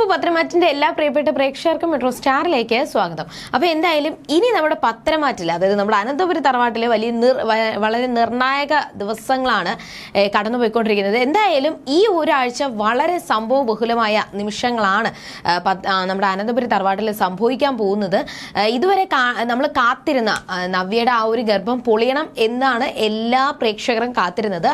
അപ്പോൾ പത്രമാറ്റിന്റെ എല്ലാ പ്രിയപ്പെട്ട പ്രേക്ഷകർക്കും മെട്രോ സ്റ്റാറിലേക്ക് സ്വാഗതം. അപ്പോൾ എന്തായാലും ഇനി നമ്മുടെ പത്രമാറ്റിൽ അതായത് നമ്മുടെ അനന്തപുരി തറവാട്ടിലെ വലിയ വളരെ നിർണായക ദിവസങ്ങളാണ് കടന്നുപോയിക്കൊണ്ടിരിക്കുന്നത്. എന്തായാലും ഈ ഒരാഴ്ച വളരെ സംഭവ ബഹുലമായ നിമിഷങ്ങളാണ് നമ്മുടെ അനന്തപുരി തറവാട്ടിൽ സംഭവിക്കാൻ പോകുന്നത്. ഇതുവരെ നമ്മൾ കാത്തിരുന്ന നവ്യയുടെ ആ ഒരു ഗർഭം പൊളിയണം എന്നാണ് എല്ലാ പ്രേക്ഷകരും കാത്തിരുന്നത്.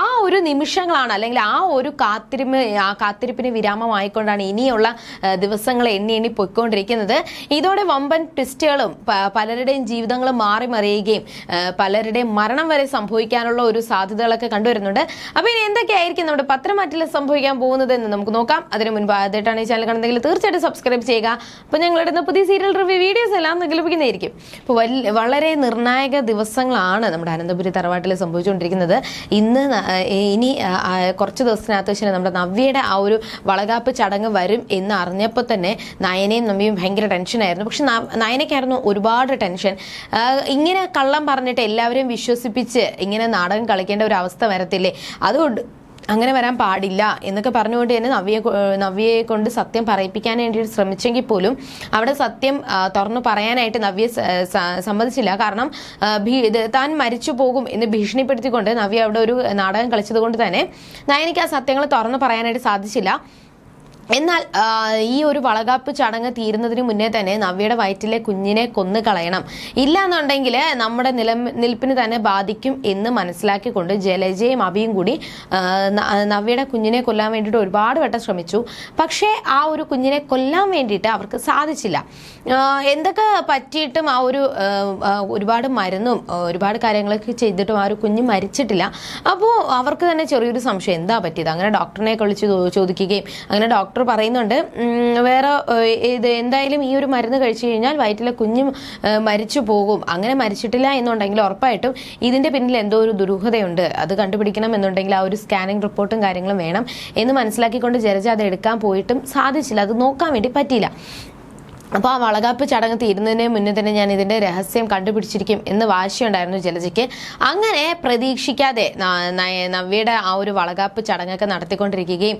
ആ ഒരു നിമിഷങ്ങളാണ് അല്ലെങ്കിൽ ആ ഒരു കാത്തിരിപ്പ് ആ കാത്തിരിപ്പിന് വിരാമമായിക്കൊണ്ടാണ് ഇനിയുള്ള ആ, ദിവസങ്ങൾ എണ്ണി എണ്ണി പൊയ്ക്കൊണ്ടിരിക്കുന്നത്. ഇതോടെ വമ്പൻ ട്വിസ്റ്റുകളും പലരുടെയും ജീവിതങ്ങൾ മാറി മറിയുകയും പലരുടെയും മരണം വരെ സംഭവിക്കാനുള്ള ഒരു സാധ്യതകളൊക്കെ കണ്ടുവരുന്നുണ്ട്. അപ്പൊ ഇനി എന്തൊക്കെയായിരിക്കും നമ്മുടെ പത്രമാറ്റിൽ സംഭവിക്കാൻ പോകുന്നത് എന്ന് നമുക്ക് നോക്കാം. അതിന് മുൻപ് ആദ്യമായിട്ടാണ് ഈ ചാനൽ കണ്ടെങ്കിൽ തീർച്ചയായിട്ടും സബ്സ്ക്രൈബ് ചെയ്യുക. അപ്പൊ ഞങ്ങൾ ഇടുന്ന പുതിയ സീരിയൽ റിവ്യൂ വീഡിയോസ് എല്ലാം നിങ്ങൾക്ക് ലഭിക്കുന്നതായിരിക്കും. അപ്പോൾ വളരെ നിർണായക ദിവസങ്ങളാണ് നമ്മുടെ അനന്തപുരി തറവാട്ടിൽ സംഭവിച്ചുകൊണ്ടിരിക്കുന്നത്. ഇന്ന് ഇനി കുറച്ച് ദിവസത്തിനകത്ത് വെച്ചാൽ നമ്മുടെ നവ്യയുടെ ആ ഒരു വളകാപ്പ് ചടങ്ങ് വരും എന്ന് അറിഞ്ഞപ്പോൾ തന്നെ നയനയും നമ്മയും ഭയങ്കര ടെൻഷനായിരുന്നു പക്ഷെ നയനയ്ക്കായിരുന്നു ഒരുപാട് ടെൻഷൻ ഇങ്ങനെ കള്ളം പറഞ്ഞിട്ട് എല്ലാവരെയും വിശ്വസിപ്പിച്ച് ഇങ്ങനെ നാടകം കളിക്കേണ്ട ഒരു അവസ്ഥ വരത്തില്ലേ? അതുകൊണ്ട് അങ്ങനെ വരാൻ പാടില്ല എന്നൊക്കെ പറഞ്ഞുകൊണ്ട് തന്നെ നവ്യയെ നവ്യയെ കൊണ്ട് സത്യം പറയിപ്പിക്കാൻ വേണ്ടിയിട്ട് ശ്രമിച്ചെങ്കിൽ പോലും അവിടെ സത്യം തുറന്നു പറയാനായിട്ട് നവ്യ സമ്മതിച്ചില്ല. കാരണം താൻ മരിച്ചു പോകും എന്ന് ഭീഷണിപ്പെടുത്തിക്കൊണ്ട് നവ്യ അവിടെ ഒരു നാടകം കളിച്ചത് കൊണ്ട് തന്നെ നയനിക്ക് ആ സത്യങ്ങൾ തുറന്നു പറയാനായിട്ട് സാധിച്ചില്ല. എന്നാൽ ഈ ഒരു വളകാപ്പ് ചടങ്ങ് തീരുന്നതിന് മുന്നേ തന്നെ നവ്യയുടെ വയറ്റിലെ കുഞ്ഞിനെ കൊന്നു കളയണം. ഇല്ല എന്നുണ്ടെങ്കിൽ നമ്മുടെ നിലനിൽപ്പിന് തന്നെ ബാധിക്കും എന്ന് മനസ്സിലാക്കിക്കൊണ്ട് ജലജയും അബിയും കൂടി നവ്യയുടെ കുഞ്ഞിനെ കൊല്ലാൻ വേണ്ടിയിട്ട് ഒരുപാട് വട്ടം ശ്രമിച്ചു. പക്ഷേ ആ ഒരു കുഞ്ഞിനെ കൊല്ലാൻ വേണ്ടിയിട്ട് അവർക്ക് സാധിച്ചില്ല. എന്തൊക്കെ പറ്റിയിട്ടും ആ ഒരു ഒരുപാട് മരുന്നും ഒരുപാട് കാര്യങ്ങളൊക്കെ ചെയ്തിട്ടും ആ ഒരു കുഞ്ഞ് മരിച്ചിട്ടില്ല. അപ്പോൾ അവർക്ക് തന്നെ ചെറിയൊരു സംശയം. എന്താ പറ്റിയത്? അങ്ങനെ ഡോക്ടറിനെ കളിച്ച് ചോദിക്കുകയും അങ്ങനെ ഡോക്ടർ പറയുന്നുണ്ട്. വേറെ ഇത് എന്തായാലും ഈ ഒരു മരുന്ന് കഴിച്ചു കഴിഞ്ഞാൽ വയറ്റിലെ കുഞ്ഞും മരിച്ചു പോകും. അങ്ങനെ മരിച്ചിട്ടില്ല എന്നുണ്ടെങ്കിൽ ഉറപ്പായിട്ടും ഇതിന്റെ പിന്നിൽ എന്തോ ഒരു ദുരൂഹതയുണ്ട്. അത് കണ്ടുപിടിക്കണം എന്നുണ്ടെങ്കിൽ ആ ഒരു സ്കാനിങ് റിപ്പോർട്ടും കാര്യങ്ങളും വേണം എന്ന് മനസ്സിലാക്കിക്കൊണ്ട് ജലജ അത് എടുക്കാൻ പോയിട്ടും സാധിച്ചില്ല. അത് നോക്കാൻ വേണ്ടി പറ്റിയില്ല. അപ്പോൾ ആ വളകാപ്പ് ചടങ്ങ് തീരുന്നതിന് മുന്നേ തന്നെ ഞാൻ ഇതിന്റെ രഹസ്യം കണ്ടുപിടിച്ചിരിക്കും എന്ന് വാശിയുണ്ടായിരുന്നു ജലജയ്ക്ക് അങ്ങനെ പ്രതീക്ഷിക്കാതെ നവ്യയുടെ ആ ഒരു വളകാപ്പ് ചടങ്ങൊക്കെ നടത്തിക്കൊണ്ടിരിക്കുകയും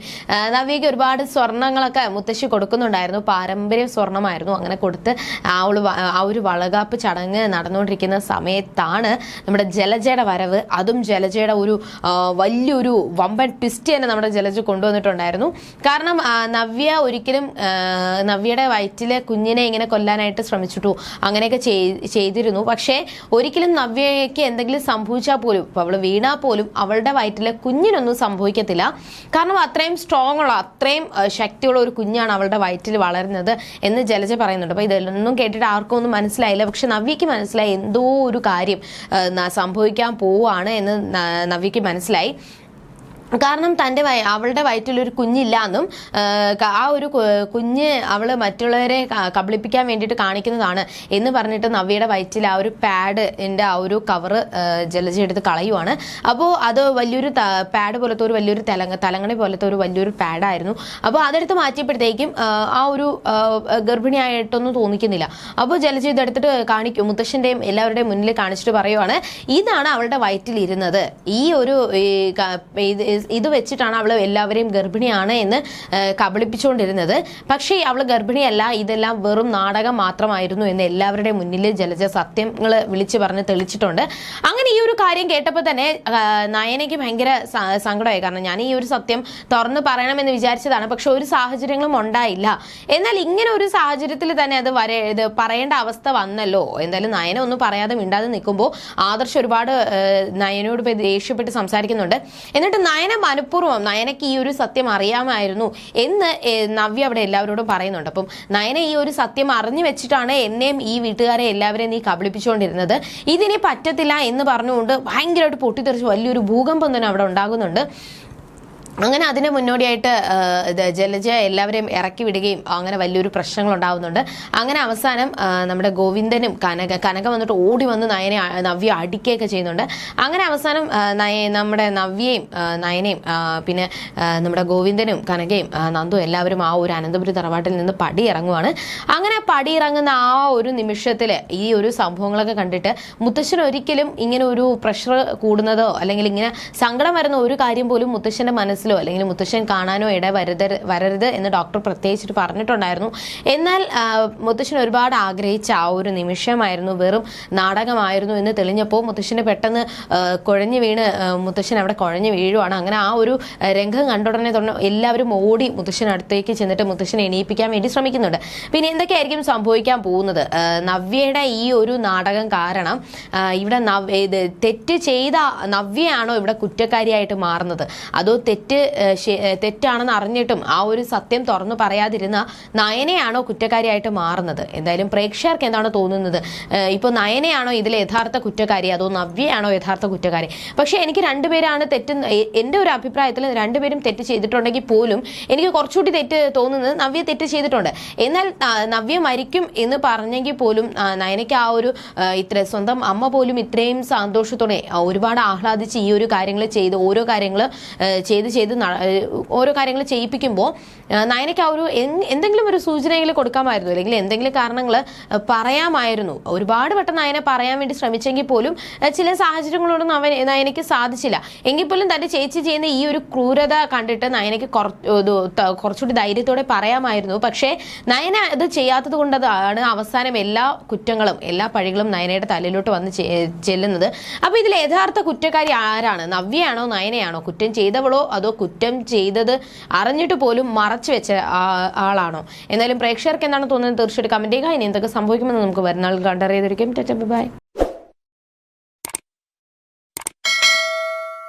നവ്യയ്ക്ക് ഒരുപാട് സ്വർണങ്ങളൊക്കെ മുത്തശ്ശി കൊടുക്കുന്നുണ്ടായിരുന്നു. പാരമ്പര്യ സ്വർണമായിരുന്നു അങ്ങനെ കൊടുത്ത് ഒരു ആ ഒരു വളകാപ്പ് ചടങ്ങ് നടന്നുകൊണ്ടിരിക്കുന്ന സമയത്താണ് നമ്മുടെ ജലജയുടെ വരവ്. അതും ജലജയുടെ ഒരു വലിയൊരു വമ്പൻ ട്വിസ്റ്റ് തന്നെ നമ്മുടെ ജലജ കൊണ്ടുവന്നിട്ടുണ്ടായിരുന്നു. കാരണം നവ്യ ഒരിക്കലും നവ്യയുടെ വയറ്റിലെ കുഞ്ഞിനെ ഇങ്ങനെ കൊല്ലാനായിട്ട് ശ്രമിച്ചിട്ടു. അങ്ങനെയൊക്കെ ചെയ്- ചെയ്തിരുന്നു. പക്ഷേ ഒരിക്കലും നവ്യയ്ക്ക് എന്തെങ്കിലും സംഭവിച്ചാൽ പോലും ഇപ്പൊ അവൾ വീണാൽ പോലും അവളുടെ വയറ്റിലെ കുഞ്ഞിനൊന്നും സംഭവിക്കത്തില്ല. കാരണം അത്രയും സ്ട്രോങ് ഉള്ള അത്രയും ശക്തിയുള്ള ഒരു കുഞ്ഞാണ് അവളുടെ വയറ്റിൽ വളരുന്നത് എന്ന് ജലജ പറയുന്നുണ്ട്. അപ്പോൾ ഇതൊന്നും കേട്ടിട്ട് ആർക്കും ഒന്നും മനസ്സിലായില്ല. പക്ഷെ നവ്യയ്ക്ക് മനസ്സിലായി എന്തോ ഒരു കാര്യം സംഭവിക്കാൻ പോവാണ് എന്ന് നവ്യയ്ക്ക് മനസ്സിലായി. കാരണം തന്റെ വയ അവളുടെ വയറ്റിൽ ഒരു എന്നും ആ, ഒരു കുഞ്ഞ് അവൾ മറ്റുള്ളവരെ കബളിപ്പിക്കാൻ വേണ്ടിയിട്ട് കാണിക്കുന്നതാണ് എന്ന് പറഞ്ഞിട്ട് നവ്യയുടെ വയറ്റിൽ ആ ഒരു പാഡിന്റെ ആ ഒരു കവറ് ജലജ എടുത്ത് കളയുവാണ്. അപ്പോൾ അത് വലിയൊരു പാഡ് പോലത്തെ ഒരു വലിയൊരു തലങ്ങ തലങ്ങണി പോലത്തെ ഒരു വലിയൊരു പാഡായിരുന്നു. അപ്പോൾ അതെടുത്ത് മാറ്റിയപ്പോഴത്തേക്കും ആ, ഒരു ഗർഭിണിയായിട്ടൊന്നും തോന്നിക്കുന്നില്ല. അപ്പോൾ ജലജ ഇതെടുത്തിട്ട് കാണിക്കും മുത്തശ്ശന്റെയും എല്ലാവരുടെയും മുന്നിൽ കാണിച്ചിട്ട് പറയുവാണ് ഇതാണ് അവളുടെ വയറ്റിൽ ഇരുന്നത് ഈ ഒരു ഇത് വെച്ചിട്ടാണ് അവൾ എല്ലാവരെയും ഗർഭിണിയാണ് എന്ന് കബളിപ്പിച്ചുകൊണ്ടിരുന്നത്. പക്ഷേ അവൾ ഗർഭിണിയല്ല. ഇതെല്ലാം വെറും നാടകം മാത്രമായിരുന്നു എന്ന് എല്ലാവരുടെയും മുന്നിൽ ജലജ സത്യങ്ങൾ വിളിച്ചു പറഞ്ഞ് തെളിച്ചിട്ടുണ്ട്. അങ്ങനെ ഈ ഒരു കാര്യം കേട്ടപ്പോൾ തന്നെ നയനയ്ക്ക് ഭയങ്കര സങ്കടമായി. കാരണം ഞാൻ ഈ ഒരു സത്യം തുറന്നു പറയണമെന്ന് വിചാരിച്ചതാണ്. പക്ഷെ ഒരു സാഹചര്യങ്ങളും ഉണ്ടായില്ല. എന്നാൽ ഇങ്ങനെ ഒരു സാഹചര്യത്തിൽ തന്നെ അത് വരെ ഇത് പറയേണ്ട അവസ്ഥ വന്നല്ലോ. എന്തായാലും നയന ഒന്നും പറയാതെ മിണ്ടാതെ നിൽക്കുമ്പോൾ ആദർശ് ഒരുപാട് നയനോട് ദേഷ്യപ്പെട്ട് സംസാരിക്കുന്നുണ്ട്. എന്നിട്ട് നയന മനഃപൂർവം നയനയ്ക്ക് ഈ ഒരു സത്യം അറിയാമായിരുന്നു എന്ന് നവ്യ അവിടെ എല്ലാവരോടും പറയുന്നുണ്ട്. അപ്പം നയന ഈ ഒരു സത്യം അറിഞ്ഞു വെച്ചിട്ടാണ് എന്നെയും ഈ വീട്ടുകാരെ എല്ലാവരെയും നീ കബളിപ്പിച്ചുകൊണ്ടിരുന്നത്. ഇതിനി പറ്റത്തില്ല എന്ന് പറഞ്ഞുകൊണ്ട് ഭയങ്കരമായിട്ട് പൊട്ടിത്തെറിച്ച് വലിയൊരു ഭൂകമ്പം തന്നെ അവിടെ ഉണ്ടാകുന്നുണ്ട്. അങ്ങനെ അതിന് മുന്നോടിയായിട്ട് ജലജ എല്ലാവരെയും ഇറക്കി വിടുകയും അങ്ങനെ വലിയൊരു പ്രശ്നങ്ങൾ ഉണ്ടാവുന്നുണ്ട് അങ്ങനെ അവസാനം നമ്മുടെ ഗോവിന്ദനും കനക കനക വന്നിട്ട് ഓടി വന്ന് നയനെ നവ്യ അടിക്കുകയൊക്കെ ചെയ്യുന്നുണ്ട്. അങ്ങനെ അവസാനം നയ നമ്മുടെ നവ്യയും നയനയും പിന്നെ നമ്മുടെ ഗോവിന്ദനും കനകയും നന്ദു എല്ലാവരും ആ ഒരു അനന്തപുരി തറവാട്ടിൽ നിന്ന് പടി ഇറങ്ങുവാണ് അങ്ങനെ പടി ഇറങ്ങുന്ന ആ ഒരു നിമിഷത്തിൽ ഈ ഒരു സംഭവങ്ങളൊക്കെ കണ്ടിട്ട് മുത്തശ്ശൻ ഒരിക്കലും ഇങ്ങനെ ഒരു പ്രഷർ കൂടുന്നതോ അല്ലെങ്കിൽ ഇങ്ങനെ സങ്കടം വരുന്ന ഒരു കാര്യം പോലും മുത്തശ്ശന്റെ മനസ്സിൽ ക്ലോസറ്റിലോ അല്ലെങ്കിൽ മുത്തശ്ശൻ കാണാനോ ഇട വരരുത് വരരുത് എന്ന് ഡോക്ടർ പ്രത്യേകിച്ചിട്ട് പറഞ്ഞിട്ടുണ്ടായിരുന്നു. എന്നാൽ മുത്തശ്ശൻ ഒരുപാട് ആഗ്രഹിച്ച ആ ഒരു നിമിഷമായിരുന്നു. വെറും നാടകമായിരുന്നു എന്ന് തെളിഞ്ഞപ്പോൾ മുത്തശ്ശനെ പെട്ടെന്ന് കുഴഞ്ഞു വീണ് മുത്തശ്ശൻ അവിടെ കുഴഞ്ഞു വീഴുവാണ്. അങ്ങനെ ആ ഒരു രംഗം കണ്ടുടനെ തുടർന്ന് എല്ലാവരും ഓടി മുത്തശ്ശൻ അടുത്തേക്ക് ചെന്നിട്ട് മുത്തശ്ശനെ എണീപ്പിക്കാൻ വേണ്ടി ശ്രമിക്കുന്നുണ്ട്. പിന്നെ എന്തൊക്കെയായിരിക്കും സംഭവിക്കാൻ പോകുന്നത്? നവ്യയുടെ ഈ ഒരു നാടകം കാരണം ഇവിടെ തെറ്റ് ചെയ്ത നവ്യയാണോ ഇവിടെ കുറ്റക്കാരിയായിട്ട് മാറുന്നത്? അതോ തെറ്റ് ആ, തെറ്റാണെന്ന് അറിഞ്ഞിട്ടും ആ ഒരു സത്യം തുറന്നു പറയാതിരുന്ന നയനയാണോ കുറ്റക്കാരിയായിട്ട് മാറുന്നത്? എന്തായാലും പ്രേക്ഷകർക്ക് എന്താണ് തോന്നുന്നത്? ഇപ്പോൾ നയനയാണോ ഇതിലെ യഥാർത്ഥ കുറ്റക്കാരി അതോ നവ്യയാണോ യഥാർത്ഥ കുറ്റക്കാരി? പക്ഷേ എനിക്ക് രണ്ടുപേരാണ് തെറ്റ് എന്റെ ഒരു അഭിപ്രായത്തിൽ രണ്ടുപേരും തെറ്റ് ചെയ്തിട്ടുണ്ടെങ്കിൽ പോലും എനിക്ക് കുറച്ചുകൂടി തെറ്റ് തോന്നുന്നത് നവ്യ തെറ്റ് ചെയ്തിട്ടുണ്ട്. എന്നാൽ നവ്യ മരിക്കും എന്ന് പറഞ്ഞെങ്കിൽ പോലും നയനയ്ക്ക് ആ ഒരു ഇത്ര സ്വന്തം അമ്മ പോലും ഇത്രയും സന്തോഷത്തോടെ ഒരുപാട് ആഹ്ലാദിച്ച് ഈ ഒരു കാര്യങ്ങൾ ചെയ്ത് ഓരോ കാര്യങ്ങൾ ചെയ്ത് ചെയ്ത് ഓരോ കാര്യങ്ങൾ ചെയ്യിപ്പിക്കുമ്പോൾ നയനയ്ക്ക് ആ ഒരു എന്തെങ്കിലും ഒരു സൂചനയെങ്കിലും കൊടുക്കാമായിരുന്നു. അല്ലെങ്കിൽ എന്തെങ്കിലും കാരണങ്ങൾ പറയാമായിരുന്നു. ഒരുപാട് വട്ടം നയന പറയാൻ വേണ്ടി ശ്രമിച്ചെങ്കിൽ പോലും ചില സാഹചര്യങ്ങളോടൊന്നും അവൻ നയനയ്ക്ക് സാധിച്ചില്ല. എങ്കിൽ പോലും തന്റെ ചേച്ചി ചെയ്യുന്ന ഈ ഒരു ക്രൂരത കണ്ടിട്ട് നയനയ്ക്ക് കുറച്ചുകൂടി ധൈര്യത്തോടെ പറയാമായിരുന്നു. പക്ഷേ നയന അത് ചെയ്യാത്തത് കൊണ്ടതാണ് അവസാനം എല്ലാ കുറ്റങ്ങളും എല്ലാ പഴികളും നയനയുടെ തലയിലോട്ട് വന്ന് ചെല്ലുന്നത്. അപ്പൊ ഇതിൽ യഥാർത്ഥ കുറ്റക്കാരി ആരാണ്? നവ്യയാണോ നയനയാണോ? കുറ്റം ചെയ്തവളോ അതോ കുറ്റം ചെയ്തത് അറിഞ്ഞിട്ട് പോലും മറച്ചു വെച്ച ആളാണോ? എന്നാലും പ്രേക്ഷകർക്ക് എന്താണ് തോന്നുന്നത്? തീർച്ചയായിട്ടും കമന്റ് ചെയ്യുക. ഇനി എന്തൊക്കെ സംഭവിക്കുമെന്ന് നമുക്ക് വരുന്നാൾ കണ്ടറിയതിരിക്കും. ബൈ.